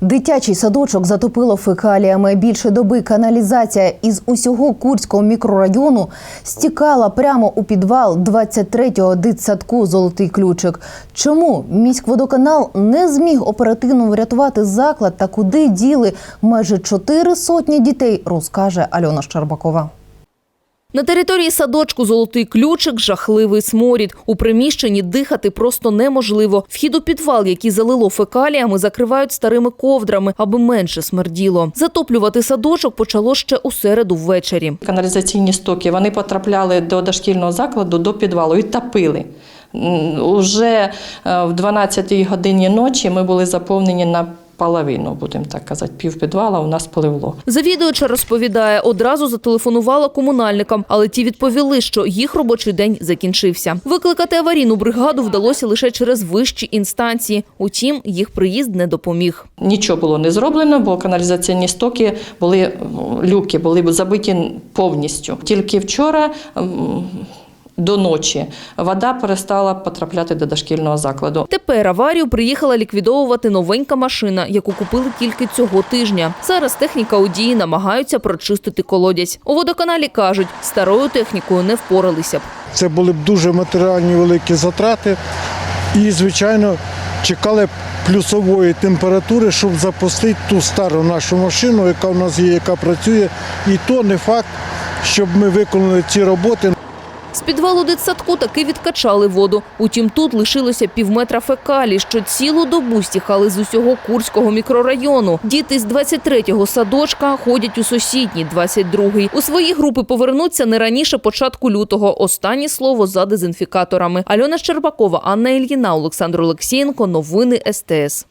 Дитячий садочок затопило фекаліями. Більше доби каналізація із усього Курського мікрорайону стікала прямо у підвал 23-го дитсадку Золотий ключик. Чому міськводоканал не зміг оперативно врятувати заклад та куди діли майже чотири сотні дітей, розкаже Альона Щербакова. На території садочку «Золотий ключик» жахливий сморід. У приміщенні дихати просто неможливо. Вхід у підвал, який залило фекаліями, закривають старими ковдрами, аби менше смерділо. Затоплювати садочок почало ще у середу ввечері. Каналізаційні стоки вони потрапляли до дошкільного закладу, до підвалу і топили. Уже е, в 12-й годині ночі ми були заповнені на половину, будемо так казати, пів підвала у нас поливло. Завідувача розповідає, одразу зателефонувала комунальникам, але ті відповіли, що їх робочий день закінчився. Викликати аварійну бригаду вдалося лише через вищі інстанції. Утім, їх приїзд не допоміг. Нічого було не зроблено, бо каналізаційні стоки були люки, були забиті повністю. Тільки вчора. До ночі вода перестала потрапляти до дошкільного закладу. Тепер аварію приїхала ліквідовувати новенька машина, яку купили тільки цього тижня. Зараз техніка у дії намагаються прочистити колодязь. У водоканалі кажуть, старою технікою не впоралися б. Це були б дуже матеріальні великі затрати. І, звичайно, чекали б плюсової температури, щоб запустити ту стару нашу машину, яка в нас є, яка працює. І то не факт, щоб ми виконали ці роботи. З підвалу дитсадку таки відкачали воду. Утім, тут лишилося півметра фекалій, що цілу добу стіхали з усього Курського мікрорайону. Діти з 23-го садочка ходять у сусідній, 22-й. У свої групи повернуться не раніше початку лютого. Останнє слово за дезінфікаторами. Альона Щербакова, Анна Ільїна, Олександр Олексієнко. Новини СТС.